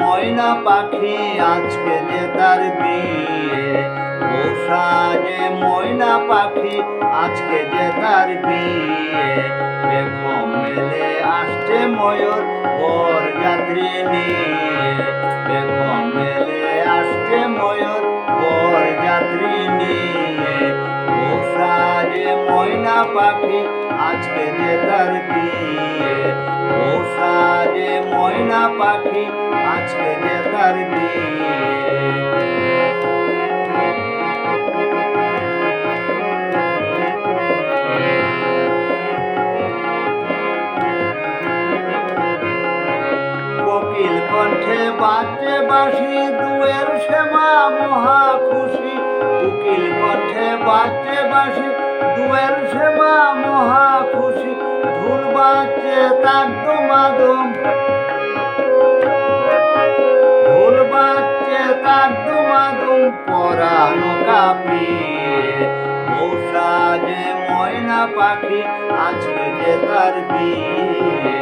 ময়না পাখি আজকে যে তার বিয়ে। পোষা যে ময়না পাখি আজকে যে তার বিয়ে। বেগম মেলে আসছে ময়ূর বর যাত্রী নিয়ে। ময়না পাখি আজকে যে তার বিয়ে? যে ময়না পাখি আজকে যে তার বিয়ে? বাজে বাঁশি, দুয়ের শ্যামা, মহা খুশি। কোকিল কণ্ঠে বাজে বাঁশি দুয়ের শ্যামা মহা খুশি ঢুল বাজছে তার দুমাদুম। ঢোল বাজছে তার দুমাদুম, পরানো কাঁপিয়ে মৌসা যে ময়না পাখি আজকে যে তার বিয়ে।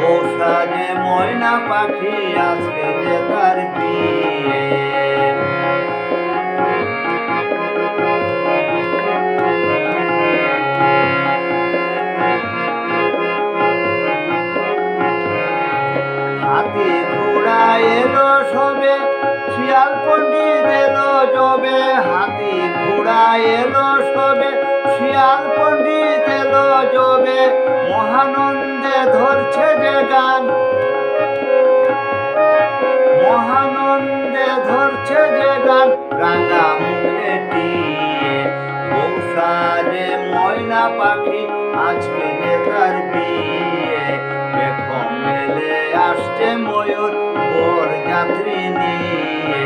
মৌসা যে ময়না পাখি আজকে যে তার বিয়ে। হাতি ঘোড়া এলো সবে, শিয়াল পণ্ডিত এলো জবে হাতি ঘোড়া এলো সবে, শিয়াল পণ্ডিত এলো জবে মহানন্দে ধরছে যে গান। মহানন্দে ধরছে যে গান। রাঙা মুখে টিয়ে বৌসা যে ময়না পাখি, আজকে যে তার বিয়ে। বেগম মেলে আসছে ময়ূর বর যাত্রী নিয়ে।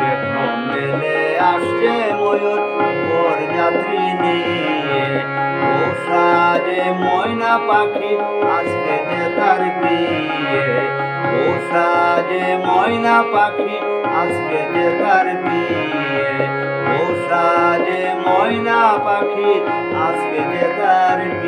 বেগম মেলে আসছে ময়ূর বর যাত্রী নিয়ে। বৌসা যে ময়না পাখি আজকে যে তার বিয়ে। বৌসা যে ময়না পাখি আজকে যে তার বিয়ে। বৌসা যে ময়না পাখি আজকে যে তার বিয়ে